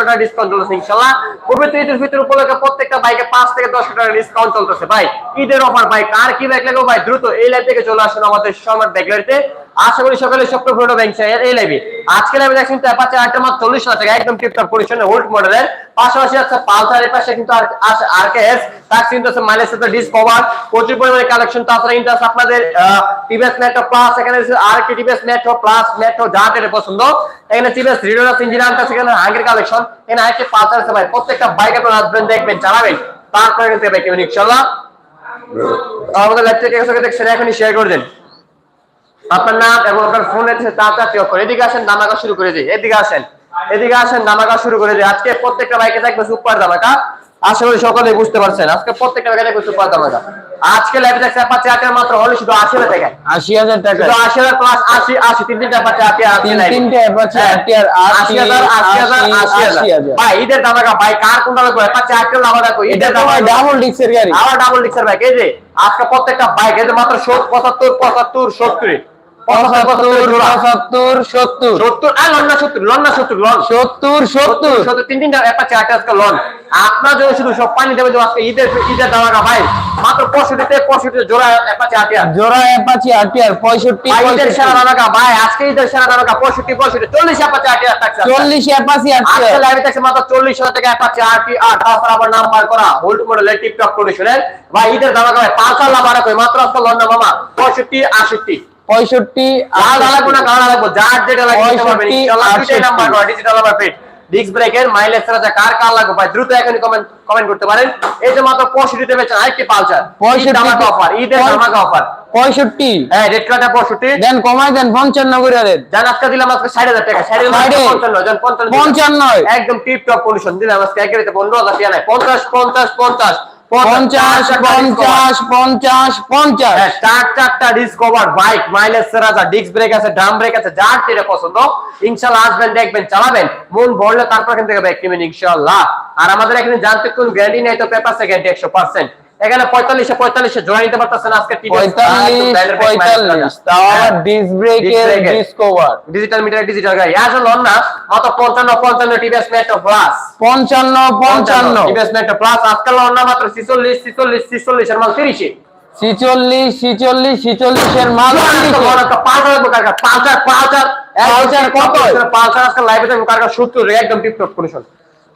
টাকা ডিসকাউন্ট চলছে ইনশাআল্লাহ পবিত্র ঈদের ভিতর উপলক্ষে প্রত্যেকটা বাইকে পাঁচ থেকে দশ টাকা ডিসকাউন্ট চলতেছে। ভাই, ঈদের অফার ভাই, কার কি বাইক লাগবে? ভাই, দ্রুত এই লাইভ থেকে চলে আসুন আমাদের সম্রাট ব্যাগলারিতে আশা করি সকালে স্বপ্ন ফোটো ব্যাংক এই লাইভে আজকে লাইভে দেখছেন অ্যাপাচে আটটা মাত্র চল্লিশ হাজার টাকা একদম টিপটপ কন্ডিশনে ওল্ড মডেলের পাশাপাশি আছে পালসার এর পাশে কিন্তু আর কে এস তার কিন্তু আছে মাইলেজ সাথে ডিসকভার প্রচুর পরিমাণে কালেকশন তাছাড়া কিন্তু আছে আপনাদের টিভিএস প্লাস এখানে আর কে টিভিএস মেট্রো প্লাস যা যেটা পছন্দ। এখানে টিভিএস রিডোরাস ইঞ্জিন আনতে এখানে আগের কালেকশন এখানে আরেকটি পালসার আছে ভাই প্রত্যেকটা বাইক আপনারা আসবেন দেখবেন চালাবেন তারপরে কিন্তু কিনবেন ইনশাআল্লাহ আমাদের লাইভ থেকে কাছে দেখছেন এখনই শেয়ার করে দিন। আপনার নাম এবং আপনার ফোন এসে তাড়াতাড়ি অফ করে এদিকে আসেন দামাকা শুরু করে দিই। এদিকে আসেন এদিকে আসেন দামাকা শুরু করে দিই। আজকে প্রত্যেকটা বাইকে থাকবে সুপার দামাকা। আশা করি সকলেই বুঝতে পারছেন। আজকে প্রত্যেকটা বাইকে থাকবে সুপার দামাকা। আজকে লাইভে দেখছে পাচ্ছে আটের মাত্র। হলে শুধু আশি হাজার টাকা। আশি হাজার টাকা। শুধু আশি হাজার প্লাস আশি আশি তিন তিনটা পাচ্ছে আশি। তিনটে হ্যাঁ, আরটিআর আশি হাজার আশি হাজার আশি হাজার। ভাই ঈদের দামাকা ভাই কার কোনটা লাগবে? পাচ্ছে আটটা লাভা দেখো ঈদের ডাবল ডিক্সের গাড়ি। আবার ডাবল ডিক্সের বাইক এই যে আজকে প্রত্যেকটা বাইক মাত্র পঁচাত্তর পঁচাত্তর সত্তর। পঁচাত্তর সত্তর। সত্তর আর লন না সত্তর লন না সত্তর লন। সত্তর সত্তর। সত্তর তিন তিনটা অ্যাপাচে আটটা আজকে লন। আপনার জন্য শুধু সব পানি দেবে আজকে ঈদের ঈদের দামাকা ভাই। মাত্র পঁয়ষট্টিতে পঁয়ষট্টি জোড়া অ্যাপাচে আটিয়া জোড়া অ্যাপাচি আরটিআর পঁয়ষট্টি ঈদের সেরা দামাকা ভাই আজকে ঈদের সেরা দামাকা পঁয়ষট্টি পঁয়ষট্টি চল্লিশ অ্যাপাচে আটিয়া থাকছে চল্লিশ অ্যাপাচি আজকে। লাইভে থাকছে মাত্র চল্লিশ হাজার টাকা অ্যাপাচে আরটি আর তাছাড়া আবার নাম্বার করা হোল্ড মডেলের টিকটক কন্ডিশনের ভাই ঈদের দামাকা ভাই পাঁচ লাভ রাখবে মাত্র আজকে লন না মামা পঁয়ষট্টি আষট্টি পঁয়ষট্টি আলাদা লাগবে না? কালার লাগবে? যার যেটা লাগবে পঁয়ষট্টি, number digital number plate disc ব্রেকের মাইলেজ ছাড়া যা কার কার লাগবে? ভাই দ্রুত এখনই কমেন্ট কমেন্ট করতে পারেন। এই যে মাত্র 65 তে বেচেন আরেকটি পালসার। 65 ধামাকা অফার ঈদের ধামাকা অফার পঁয়ষট্টি। হ্যাঁ রেড কার্ডটা 65 দেন কমাই দেন পঞ্চান্ন করে দেন। জান আজকে দিলাম আজকে 60000 টাকা। 60000 ষাটে। 55 55 পঞ্চান্ন একদম টিপ টপ কন্ডিশন দিলাম আজকে একেবারে 15000 টাকা নাই। 50 50 50 পঞ্চাশ পঞ্চাশ পঞ্চাশ পঞ্চাশ। হ্যাঁ, চার চারটা বাইক মাইলেজ ডিস্ক ব্রেক আছে ড্রাম ব্রেক আছে যার পছন্দ ইনশাল্লাহ আসবেন দেখবেন চালাবেন। মন ভরলে তারপর ইনশাল্লাহ আর আমাদের এখানে জানতে কোন গ্যারান্টি নেই তো পেপার সেকেন্ড একশো পার্সেন্ট এখানে পঁয়তাল্লিশে পঁয়তাল্লিশে জোড়া নিতে পারতেছেন আজকে পঁয়তাল্লিশ তাও আবার ডিস্ক ব্রেকের। ডিসকভার ডিজিটাল মিটার ডিজিটাল গাড়ি আসলে লন না মাত্র পঞ্চান্ন পঞ্চান্ন টিভিএস মেট্রো প্লাস পঞ্চান্ন পঞ্চান্ন। টিভিএস মেট্রো প্লাস আজকাল লন না মাত্র ছিচল্লিশ ছিচল্লিশ ছিচল্লিশের মাল তিরিশে। ছিচল্লিশ ছিচল্লিশ ছিচল্লিশের মাল পালসার পালসার পালসার। কত? পালসার আজকে লাইভে দেখুন কার কাছে সত্তর একদম টিপটপ কন্ডিশন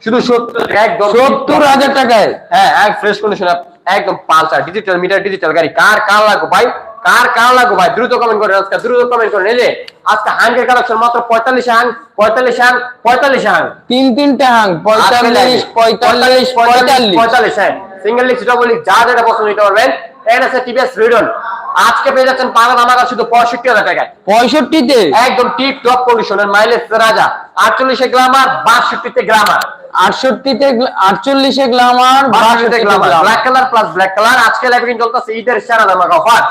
শুধু সত্তর একদম সত্তর হাজার টাকায়? হ্যাঁ এক ফ্রেশ কন্ডিশন একদম পালসার ডিজিটাল মিটার ডিজিটাল গাড়ি। কার কার লাগো ভাই? কার কার লাগো ভাই? দ্রুত কমেন্ট করেন আজকে দ্রুত কমেন্ট করেন এই যে আজকে হাঙ্গের কালেকশন মাত্র পঁয়তাল্লিশ হাং পঁয়তাল্লিশ হাং পঁয়তাল্লিশ হাং তিন তিনটে হাং পঁয়তাল্লিশ পঁয়তাল্লিশ পঁয়তাল্লিশ পঁয়তাল্লিশ। হ্যাঁ। সিঙ্গেল লিক্স ডবল লিক্স যা যেটা পছন্দ নিতে পারবেন। এখানে আছে টিভিএস রিডন আজকে পেয়ে যাচ্ছেন পাগল আমাকে শুধু পঁয়ষট্টি হাজার টাকায়। পঁয়ষট্টিতে? একদম টিপ টপ কন্ডিশনের মাইলেজ রাজা। আটচল্লিশে বাষট্টিতে আটষট্টিতে আটচল্লিশে glamour বাষট্টিতে glamour black colour plus black colour আজকে লাইভে চলতেছে ঈদের সেরা অফার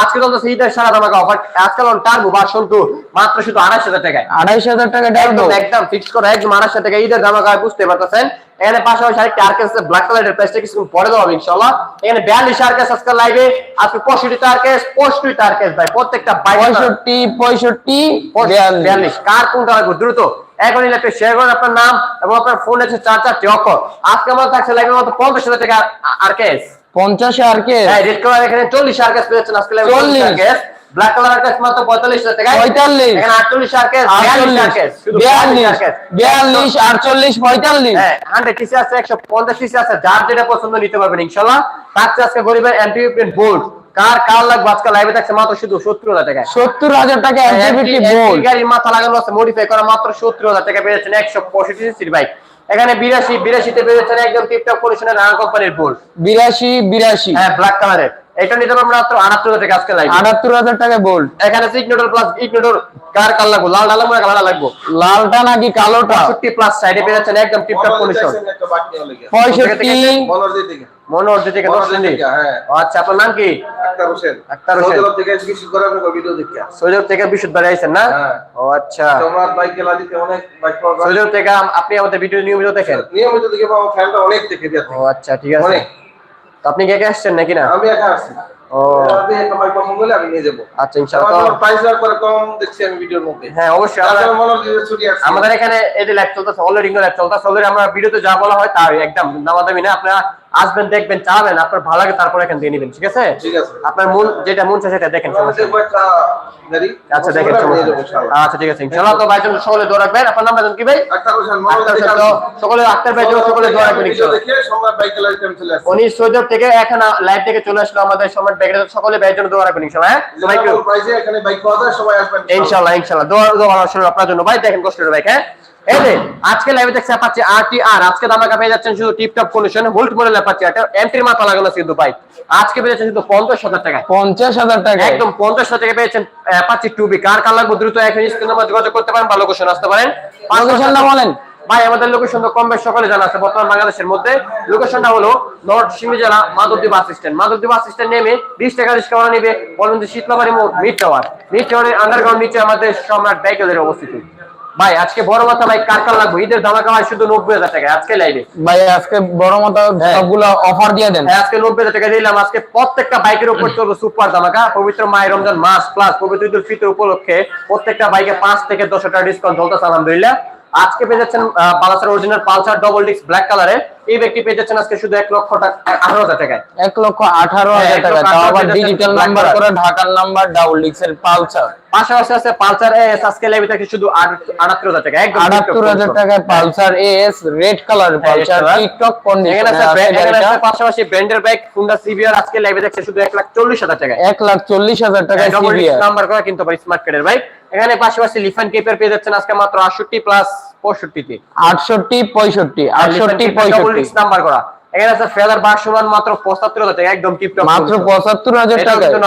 আজকে চলতেছে ঈদের সেরা অফার আজকাল টার্বো ভার্সন টু মাত্র শুধু আড়াইশ হাজার টাকায়। আড়াইশ হাজার টাকা একদম একদম ফিক্স করে একদম আড়াইশ টাকা ঈদের বুঝতে পারতেছেন? এখানে পাশাপাশি আরেকটি আর্কেস আছে ব্ল্যাক কালারের প্রাইসটা কিছুক্ষণ পরে দেওয়া হবে ইনশাল্লাহ এখানে বিয়াল্লিশ আর্কেস আজকে লাইভে আজকে পঁয়ষট্টি আর্কেস পঁয়ষট্টি আর্কেস ভাই প্রত্যেকটা বাইক পঁয়ষট্টি পঁয়ষট্টি বিয়াল্লিশ। বিয়াল্লিশ। কার কোনটা লাগবে? দ্রুত। এখন ইলেকট্রে শেয়ার করেন আপনার নাম এবং আপনার ফোন আছে চার চারটি অক্ষর। আজকে আমার থাকছে লাইভের মতো পঞ্চাশ হাজার টাকা আর্কেস পঞ্চাশে আর কে হ্যাঁ রেড কালার এখানে চল্লিশ আর্কেস পেয়েছেন আজকে লাইভে 40 চল্লিশ আর্কেস ব্ল্যাক কালার আর্কেস মাত্র পঁয়তাল্লিশ হাজার টাকা। 45 এখানে আটচল্লিশ আর্কেস বিয়াল্লিশ আর্কেস শুধু বিয়াল্লিশ। আর্কেস বিয়াল্লিশ আটচল্লিশ হ্যাঁ হান্ড্রেড সিসি আছে একশো পঞ্চাশ আছে যার যেটা পছন্দ নিতে পারবেন ইনশাল্লাহ থাকছে আজকে গরিবের বোল্ট কার কার লাগবে? আজকে লাইভে থাকছে মাত্র শুধু সত্তর হাজার টাকা। সত্তর হাজার টাকা বোর্ড গাড়ির মাথা লাগানো আছে মডিফাই করা মাত্র সত্তর হাজার টাকা পেয়েছেন একশো পঁয়ষট্টি সিসির বাইক এখানে বিরাশি বিরাশিতে পেয়েছেন একদম টিপটপ কন্ডিশনের রানা কোম্পানির বোল্ট বিরাশি বিরাশি। হ্যাঁ ব্ল্যাক কালারের এটা নিতে পারবেন মাত্র আটাত্তর হাজার টাকা আজকে লাইভ আটাত্তর হাজার টাকা বোল্ট এখানে ইগনোডর প্লাস ইগনোডর কার কার লাগবো? লাল ডালা মনে কালার লাগবো? লালটা নাকি কালোটা? পঁয়ষট্টি প্লাস সাইডে পেয়ে যাচ্ছেন একদম টিপটপ কন্ডিশন পঁয়ষট্টি। মনোহর থেকে থেকে, হ্যাঁ। আচ্ছা আপনার নাম কি? আক্তার হোসেন। আক্তার হোসেন। সৌদি থেকে এসে করে আপনাকে ভিডিও দেখি সৈয়দ থেকে বিশুদ্ধ আইছেন না? হ্যাঁ। ও আচ্ছা। সম্রাট বাইক গেলা দিতে অনেক বাইক পাওয়া যায়। থেকে আপনি আমাদের ভিডিও নিয়মিত দেখেন। নিয়মিত দেখে ফ্যানটা অনেক দেখে দিয়ে ও আচ্ছা ঠিক আছে। অনেক। আপনি কে কে আসছেন নাকি না? আমি একা আসছি। ও। পছন্দ হলে আমি নিয়ে যাব। আচ্ছা ইনশাআল্লাহ। আমার প্রাইস আর পরে কম দেখছি আমি ভিডিওর মধ্যে। হ্যাঁ অবশ্যই মনে হচ্ছে ছুটি আছে। আমাদের এখানে এই যে লাইভ চলতেছে অলরেডি লাইভ চলতেছে অলরেডি আমরা ভিডিওতে যা বলা হয় তাই একদম নামাদামি না আপনারা আসবেন দেখবেন চালাবেন আপনার ভালো লাগে তারপর এখান দিয়ে নেবেন ঠিক আছে? আপনার মন যেটা মন সেটা দেখেন আচ্ছা দেখেন। আচ্ছা ঠিক আছে। ইনশাআল্লাহ তো সকলে দোয়া রাখবেন। আপনার নামটা কি ভাই। সকলে আক্তার ভাই সকলে দোয়া রাখবেন উনি থেকে এখন লাইভ থেকে চলে আসলো আমাদের সময় ব্যাগের সকলে ভাইয়ের জন্য দোয়া রাখবেন ইনশাআল্লাহ হ্যাঁ? সবাই রিজনেবল প্রাইসে এখানে বাইক পাওয়া যায় সবাই আসবেন ইনশাআল্লাহ ইনশাআল্লাহ দোয়া দোয়া আপনার জন্য। ভাই দেখেন কষ্ট ভাই হ্যাঁ? যে আজকে লাইভে দেখছে আরটিআর আজকে দামাকা পেয়ে যাচ্ছেন শুধু টিপটপ কন্ডিশনে মডেল পাচ্ছি এটা মাথা লাগানো আছে কিন্তু ভাই। আজকে পেয়ে যাচ্ছেন শুধু টাকায়। টাকা একদম পঞ্চাশ হাজার টাকা পেয়েছেন কার কার লাগবে দ্রুত এখন স্ক্রিন নাম্বার যোগাযোগ করতে পারেন লোকেশন আসতে পারেন। লোকেশনটা বলেন। ভাই আমাদের লোকেশন তো কম বেশ সকলে জানা আছে বর্তমান বাংলাদেশের মধ্যে। লোকেশনটা হলো নর্থ সিমি জেলা Madhabdi bus stand. Madhabdi bus stand নেমে বিশ টাকা রিক্সা নেবে বলবেন যে শীতলাবাড়ি মোড় মিড টাওয়ার মিড টাওয়ারের আন্ডারগ্রাউন্ড নিচে আমাদের সম্রাট ব্যাগেলের অবস্থিত। ভাই আজকে বড় মাথা ভাই কার কার লাগবে? ঈদের ধামাকা ভাই শুধু নব্বই হাজার টাকা আজকে লাইভে ভাই আজকে বড় মতো হ্যাঁ। সবগুলো অফার দিয়ে দেন। হ্যাঁ, আজকে নব্বই হাজার টাকা দিলাম। আজকে প্রত্যেকটা বাইকের উপর চলবে সুপার ধামাকা পবিত্র মায়ের রমজান মাস প্লাস পবিত্র ঈদুল ফিতর উপলক্ষে প্রত্যেকটা বাইকে পাঁচ থেকে দশ টাকা ডিসকাউন্ট চলতেছে আলহামদুলিল্লাহ। আজকে পেয়ে যাচ্ছেন Pulsar original Pulsar double disc black কালারের এই ব্যক্তি পেয়ে যাচ্ছেন আজকে শুধু এক লক্ষ আঠারো হাজার টাকায়। এক লক্ষ আঠারো হ্যাঁ, হাজার টাকা তাও আবার ডিজিটাল নাম্বার করে ঢাকার নাম্বার ডাবল ডিক্সের পালসার। পাশাপাশি আছে পালসার এস আজকে লাইভে থাকে শুধু আটাত্তর হাজার টাকা একদম আটাত্তর হাজার টাকায় Pulsar S red colour Pulsar tiptop কন্ডিশনে আছে পাশাপাশি ব্র্যান্ডের বাইক হুন্ডা সিবিআর আজকে লাইভে দেখছে শুধু এক লাখ চল্লিশ হাজার টাকায়। এক লাখ চল্লিশ হাজার সিবিআর নাম্বার করা কিন্তু স্মার্ট কার্ডের বাইক এখানে পাশাপাশি লিফান কেপের পেয়ে যাচ্ছেন আজকে মাত্র আটষট্টি প্লাস পঁয়ষট্টিতে। আটষট্টি পঁয়ষট্টি আটষট্টি ডবল পঁয়ষট্টি। ডিস্ক নাম্বার করা। এখানে আছে ফেদার মাত্র পঁচাত্তর হাজার টাকা একদম টিপটপ মাত্র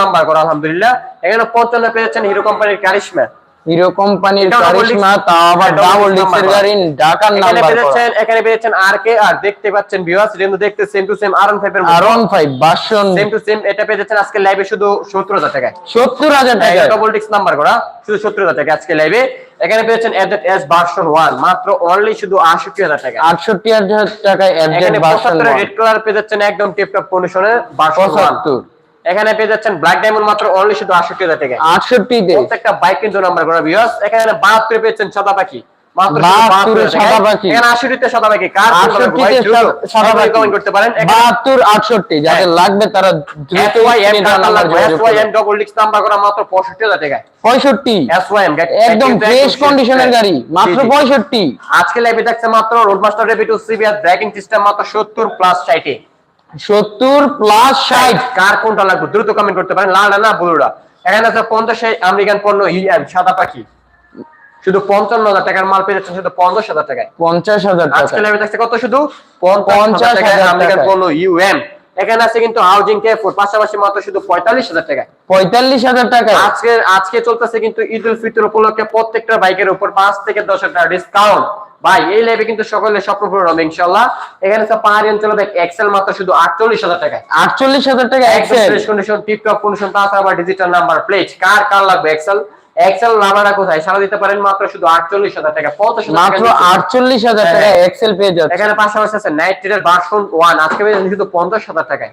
নাম্বার করা আলহামদুলিল্লাহ। এখানে পঞ্চান্ন পেয়েছেন হিরো কোম্পানির কারিশমা হিরো কোম্পানির কারিশমা তাও আবার ডাবল ডিক্সের গাড়ি ঢাকার নাম্বার পেয়েছেন এখানে পেয়েছেন আর কে আর দেখতে পাচ্ছেন ভিউয়ার্স কিন্তু দেখতে same to same R five এর আর ওয়ান ফাইভ বাসন সেম টু সেম এটা পেয়ে যাচ্ছেন আজকে লাইভে শুধু সত্তর হাজার টাকায়। সত্তর হাজার টাকা ডবল ডিস্ক নাম্বার করা শুধু সত্তর হাজার টাকা আজকে লাইভে এখানে পেয়েছেন এফজেড এস ভার্সন ওয়ান মাত্র অনলি শুধু আটষট্টি হাজার টাকা আটষট্টি হাজার টাকায় এফজেড এখানে বাসন পঁচাত্তর রেড কালার পেয়ে যাচ্ছেন একদম টিপটপ কন্ডিশনের ভার্সন ওয়ান পঁচাত্তর। এখানে পেয়ে যাচ্ছেন ব্ল্যাক ডায়মন্ড মাত্র অনলি শুধু আটষট্টি হাজার টাকা আটষট্টিতে প্রত্যেকটা বাইক কিন্তু নাম্বার করা বিয়স এখানে বাহাত্তর পেয়েছেন সাদা পাখি। মাত্র শুধু 72 72 সাদা পাখি। এখানে আশিটিতে সাদা পাখি। কার আটষট্টিতে সাদা পাখি। কমেন্ট করতে পারেন। বাহাত্তর আটষট্টি যাদের। লাগবে তারা দ্রুত screen এর নাম্বার যোগাযোগ করুন। ডবল নাম্বার করা মাত্র পঁয়ষট্টি হাজার টাকা পঁয়ষট্টি। এসওয়াইএম একদম ফ্রেশ কন্ডিশনের গাড়ি। মাত্র পঁয়ষট্টি। আজকে লাইভে থাকছে মাত্র রোডমাস্টার রেপিটু সিবিআর ব্রেকিং সিস্টেম মাত্র সত্তর প্লাস ষাটে সত্তর প্লাস ষাট। কার কোনটা লাগবে? দ্রুত কমেন্ট করতে পারেন। লাল না ব্লুরা এখানে আছে পঞ্চাশ আমেরিকান পণ্য ইএম সাদা পাখি। শুধু পঞ্চান্ন হাজার টাকার মাল পেয়ে যাচ্ছে শুধু পঞ্চাশ হাজার টাকায়। পঞ্চাশ হাজার আজকে কত শুধু? পঞ্চাশ হাজার আমেরিকান। পণ্য ইউএম এখানে আছে কিন্তু হাউজিং কে ফুড পাশাপাশি মাত্র শুধু পঁয়তাল্লিশ হাজার টাকায় পঁয়তাল্লিশ হাজার টাকা আজকে আজকে চলতেছে কিন্তু ঈদ উল ফিতর উপলক্ষে প্রত্যেকটা বাইকের উপর পাঁচ থেকে দশ হাজার টাকা ডিসকাউন্ট ভাই এই লাইভে কিন্তু সকলে স্বপ্ন পূরণ হবে ইনশাল্লাহ এখানে তো পাহাড়ি অঞ্চলে বাইক এক্সেল মাত্র শুধু আটচল্লিশ হাজার টাকায়। আটচল্লিশ হাজার টাকা XL fresh condition tiptop condition তাছাড়া আবার ডিজিটাল নাম্বার প্লেট কার কার লাগবে এক্সেল এক্সেল নাম্বারটা কোথায়? সারা দিতে পারেন মাত্র শুধু আটচল্লিশ হাজার টাকা পঞ্চাশ মাত্র। আটচল্লিশ হাজার হ্যাঁ। টাকা এক্সেল পেয়ে যাচ্ছে এখানে পাশাপাশি আছে নাইট্রেটের ভার্সন ওয়ান আজকে পেয়েছেন শুধু পঞ্চাশ হাজার টাকায়।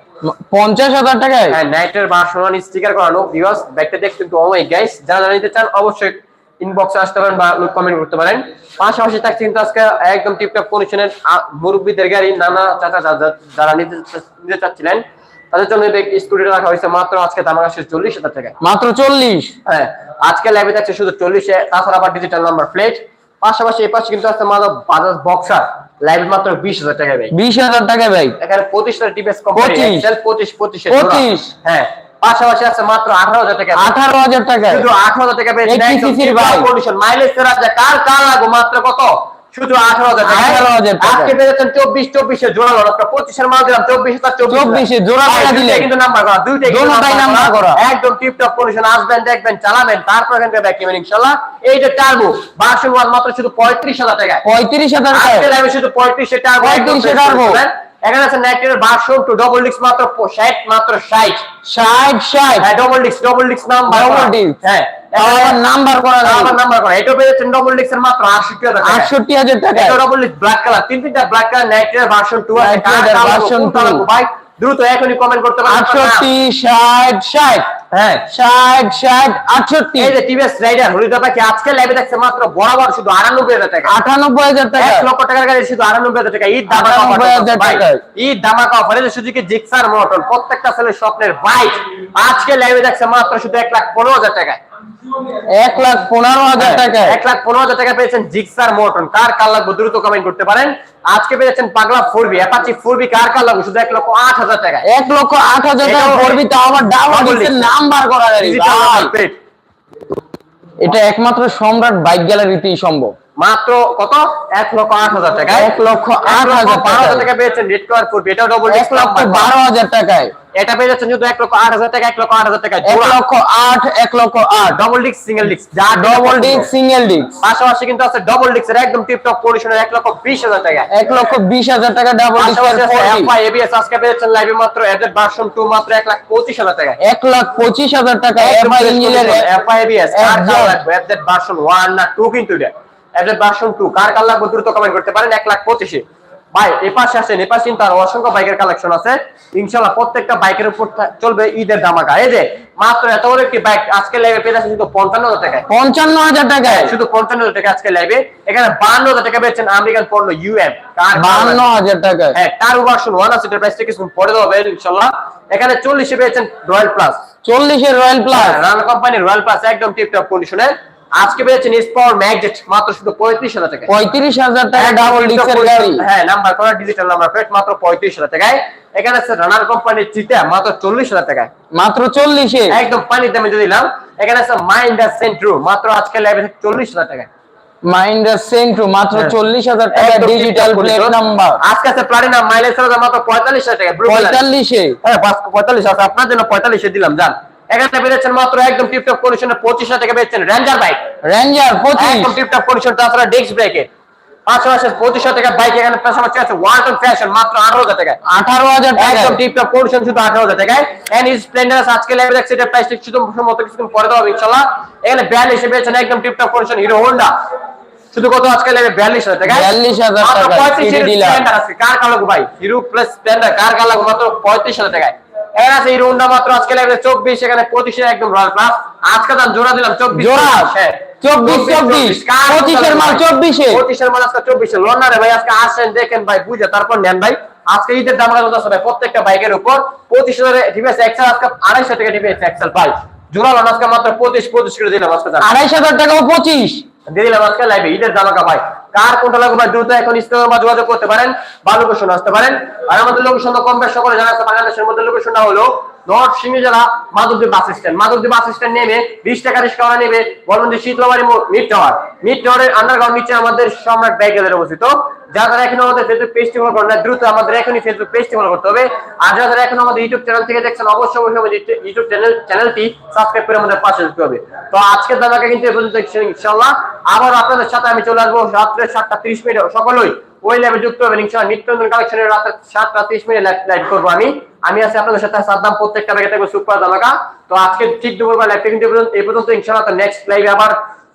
পঞ্চাশ হাজার টাকায়? হ্যাঁ নাইটের ভার্সন ওয়ান স্টিকার করানো ভিউয়ার্স ব্যাগটা দেখতে কিন্তু ও গাইস যারা যারা নিতে চান অবশ্যই ইনবক্সে আসতে পারেন বা কমেন্ট করতে পারেন। পাশাপাশি থাকছে কিন্তু আজকে একদম টিপটপ কন্ডিশনের মুরব্বীদের গাড়ি নানা চাচা যারা নিতে নিতে চাচ্ছিলেন তাদের জন্য স্কুটিটা রাখা হয়েছে। মাত্র আজকে দাম আসছে চল্লিশ হাজার টাকা। মাত্র চল্লিশ? হ্যাঁ আজকে লাইভে থাকছে শুধু চল্লিশে তাছাড়া আবার ডিজিটাল নাম্বার প্লেট পাশাপাশি এই পাশে কিন্তু আছে মাত্র বাজাজ বক্সার লাইভ মাত্র বিশ হাজার টাকা ভাই। বিশ হাজার টাকা ভাই। এখানে পঁচিশটা টিপিএস কোম্পানি পঁচিশ। পঁচিশ পঁচিশ। হ্যাঁ পাশাপাশি আছে মাত্র আঠারো হাজার টাকা। আঠারো হাজার টাকা। শুধু আঠারো হাজার টাকা একটি মাইলেজ কার মাত্র কত? শুধু আঠারো হাজার টাকা। 18,000 টাকা। আজকে পেয়েছেন চব্বিশ চব্বিশে জোড়ালো। একটা পঁচিশের মাল দিলাম চব্বিশ তার চব্বিশ। 24 জোড়া দিলে। কিন্তু নাম্বার করা দুইটাই নাম্বার নাম্বার করা। করা। একদম টিপটপ কন্ডিশন আসবেন দেখবেন চালাবেন তারপর এখান থেকে ব্যাক নেবেন ইনশাল্লাহ এই টার্বো ভার্সন ওয়ান মাত্র শুধু পঁয়ত্রিশ হাজার টাকা পঁয়ত্রিশ হাজার টাকা। শুধু পঁয়ত্রিশে টার্বো 35 টার্বো। এখানে আছে নাইটের ভার্সন টু ডবল ডিস্ক মাত্র ষাট মাত্র ষাট। ষাট ষাট। হ্যাঁ double disc double disc number disc। হ্যাঁ। নাম্বার করা। নাম্বার করা। এটা পেয়েছেন ডবল ডিস্কের মাত্র 68 টাকা আটষট্টি হাজার টাকা এটা ডবল ডিস্ক ব্ল্যাক কালার তিন তিনটা ব্ল্যাক কালার নাইট্রের ভার্সন 2 আছে। Nitrate এর ভাই দ্রুত এখনই কমেন্ট করতে পারেন। হ্যাঁ। এই যে টিভিএস রাইডার পাখি আজকে লাইভে দেখছে মাত্র বরাবর শুধু আটানব্বই হাজার টাকা। আটানব্বই হাজার টাকা। এক লক্ষ টাকার গাড়ি শুধু আটানব্বই হাজার টাকা। ঈদ 98,000। টাকায়। ঈদ অফার। এই জিক্সার মোটর প্রত্যেকটা ছেলের স্বপ্নের বাইক আজকে লাইভে দেখছে মাত্র শুধু এক লাখ পনেরো হাজার টাকা এক লাখ পনেরো হাজার টাকা এক লাখ পনেরো হাজার টাকা পেয়েছেন জিক্সার মোটন কার কার লাগবে দ্রুত কমেন্ট করতে পারেন। আজকে পেয়েছেন পাগলা ফোরবি অ্যাপাচি ফোরবি কার কার লাগবে? শুধু এক লক্ষ আট হাজার টাকা এক লক্ষ আট হাজার টাকা তাও আবার ডাবল Double ডিস্কের নাম্বার করা গাড়ি। এটা একমাত্র সম্রাট বাইক গ্যালারিতেই সম্ভব। মাত্র কত? এক লক্ষ আট হাজার টাকা এক লক্ষ আট হাজার বারো হাজার টাকা পেয়েছেন রেড কালার ফোরবি এটাও ডবল এক লক্ষ বারো হাজার টাকায়। এটা পেয়ে যাচ্ছেন শুধু এক লক্ষ আট হাজার টাকা এক লক্ষ আট হাজার টাকা এক লক্ষ আট এক লক্ষ আট। ডবল ডিস্ক সিঙ্গেল ডিস্ক যা ডবল ডিস্ক সিঙ্গেল ডিস্ক পাশাপাশি কিন্তু আছে ডবল ডিস্কের একদম টিপটপ কন্ডিশনের এক লক্ষ বিশ হাজার টাকা এক লক্ষ বিশ হাজার টাকা ডাবল ডিস্কের এবিএস আজকে পেয়েছেন লাইভে মাত্র এদের ভার্সন 2 মাত্র এক লাখ 25 হাজার টাকা এক লাখ পঁচিশ হাজার টাকা এফআই ইঞ্জিনের এফআই এবিএস। লাগবে? এদের ভার্সন 1 না 2 কিন্তু এটা। ভার্সন 2 কার কার লাগবে দ্রুত কমেন্ট করতে পারেন 1 লাখ 25 ভাই এই পাশে আসেন এই কিন্তু আরও অসংখ্য বাইকের কালেকশন আছে। ইনশাআল্লাহ প্রত্যেকটা বাইকের উপর চলবে ঈদের ধামাকা। এই যে মাত্র এত বড় একটি বাইক আজকে লাইভে পেয়ে যাচ্ছে শুধু 55000 টাকায়। পঞ্চান্ন হাজার টাকায় শুধু 55000 টাকা আজকে লাইভে এখানে 52000 টাকা পেয়েছেন আমেরিকান পণ্য ইউএম কার বান্ন হাজার টাকায়? হ্যাঁ টার ভার্সন 1 আছে এটার প্রাইসটা কিছু পরে দেওয়া হবে ইনশাআল্লাহ। এখানে 40 এ পেয়েছেন রয়্যাল প্লাস চল্লিশের রয়্যাল প্লাস রানা কোম্পানির রয়্যাল প্লাস একদম টিপ টপ কন্ডিশনে আজকে পেয়েছেন স্পাওয়ার ম্যাগজেট মাত্র শুধু 35000 টাকা পঁয়ত্রিশ হাজার টাকা একদম ডাবল condition, গাড়ি। হ্যাঁ নাম্বার করা ডিজিটাল নাম্বার প্লেট মাত্র 35000 টাকায়। এখানে আছে রানার কোম্পানির চিতা মাত্র 40000 টাকায়। মাত্র চল্লিশে। একদম পানির দামে দিয়ে দিলাম। এখানে আছে মাইন্ডার সেন্ট্রো মাত্র আজকে লাইভে 40000 টাকায়। মাইন্ডার সেন্ট্রো মাত্র হ্যাঁ। চল্লিশ হাজার টাকা একদম ডিজিটাল প্লেট নাম্বার আজকে আছে প্লাটিনাম মাইলেজ মাত্র 45000 টাকা পঁয়তাল্লিশে। হ্যাঁ বাস পঁয়তাল্লিশ আছে। আপনার জন্য পঁয়তাল্লিশে দিলাম যান। এখানে পেয়েছেন মাত্র একদম টিপটপ কন্ডিশনে পঁচিশ হাজার টাকা পেয়েছেন রেঞ্জার বাইক রেঞ্জার পঁচিশ। একদম টিপটপ কন্ডিশন তাছাড়া ডিস্ক ব্রেকে পাশাপাশি পঁচিশ হাজার টাকা বাইক এখানে পাশাপাশি আছে ওয়ালটন ফ্যাশন মাত্র আঠারো হাজার টাকা আঠারো হাজার টাকা একদম টিপটপ কন্ডিশন শুধু আঠারো হাজার টাকায়। এন্ড স্প্লেন্ডার আজকে লেভেল দেখছে এটা প্রাইস শুধু মতো কিছুদিন পরে দেওয়া হবে ইনশাল্লাহ এখানে বিয়াল্লিশে পেয়েছেন একদম টিপটপ কন্ডিশন হিরো হোন্ডা শুধু কত আজকে লেভেল বিয়াল্লিশ হাজার টাকা 42,000 মাত্র টাকায়, 35 CD এর dealer। Splendor আছে। কার লাগবে ভাই? হিরো প্লাস স্প্লেন্ডার কার লাগবে? মাত্র পঁয়ত্রিশ হাজার টাকায়। আছে হিরো হোন্ডা মাত্র আজকে লাগবে চব্বিশ এখানে পঁচিশে একদম রয়্যাল প্লাস আজকে দাম জোড়া দিলাম চব্বিশ জোড়া? হ্যাঁ। 24, 24 কার পঁচিশের মাল ভাই? 24 এ। পঁচিশের মাল আজকে চব্বিশে লন্ডারে ভাই আজকে আসেন দেখেন ভাই বুঝে তারপর নেন ভাই আজকে ঈদের দাম আছে ভাই প্রত্যেকটা বাইকের উপর পঁচিশ হাজার ডিভিএস এক্সেল আজকে আড়াইশো টাকা ডিভিএস এক্সেল ভাই জোড়া লোন আজকে মাত্র পঁচিশ পঁচিশ করে দিলাম আজকে। আড়াইশ হাজার টাকা ও পঁচিশ দিয়ে দিলাম লাইভে ঈদের জামা ভাই কার কোনটা লাগবে ভাই? দ্রুত এখন স্ক্রিনের বা যোগাযোগ করতে পারেন বা আসতে পারেন। আর আমাদের লোকেশন তো কম বেশ সকলে জানা আছে, বাংলাদেশের মধ্যে লোকেশনটা হলো নর্থ সিংহ জেলা Madhabdi bus stand Madhabdi bus stand নেমে বিশ টাকা রিক্সা নেবে বলবেন যে শীতলাবাড়ি মিড টাওয়ার। মিড টাওয়ারের আন্ডারগ্রাউন্ড নিচে আমাদের সম্রাট ব্যাগেলের অবস্থিত। যারা এখন আমাদের ফেসবুক পেজটি ফলো করেন দ্রুত আমাদের এখনই ফেসবুক পেজটি ফলো করতে হবে। আর যারা এখন আমাদের ইউটিউব চ্যানেল থেকে দেখছেন, অবশ্যই অবশ্যই আমাদের ইউটিউব চ্যানেল চ্যানেলটি সাবস্ক্রাইব করে আমাদের পাশে হবে। তো আজকের দাদাকে কিন্তু আবার আপনাদের সাথে আমি চলে আসব রাত্রে সাতটা তিরিশ মিনিট। সকলেই ওই ল্যাবে যুক্ত হবেন ইনশাল্লাহ নিত্য কালেকশনের রাত্রে সাতটা তিরিশ মিনিট লাইভ করব আমি। আমি আছি আপনাদের সাথে সাদ্দাম প্রত্যেকটা ব্যাগে থাকবে, সুপার দামাকা তো আজকে ঠিক দুপুরবেলা বা পর্যন্ত- এই পর্যন্ত ইনশাল্লাহ নেক্সট লাইভে আবার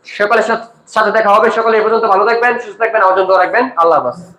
সকালের সাথে- দেখা হবে। সকালে এই পর্যন্ত ভালো থাকবেন, সুস্থ থাকবেন, আমার জন্য রাখবেন। আল্লাহ হাফাজ।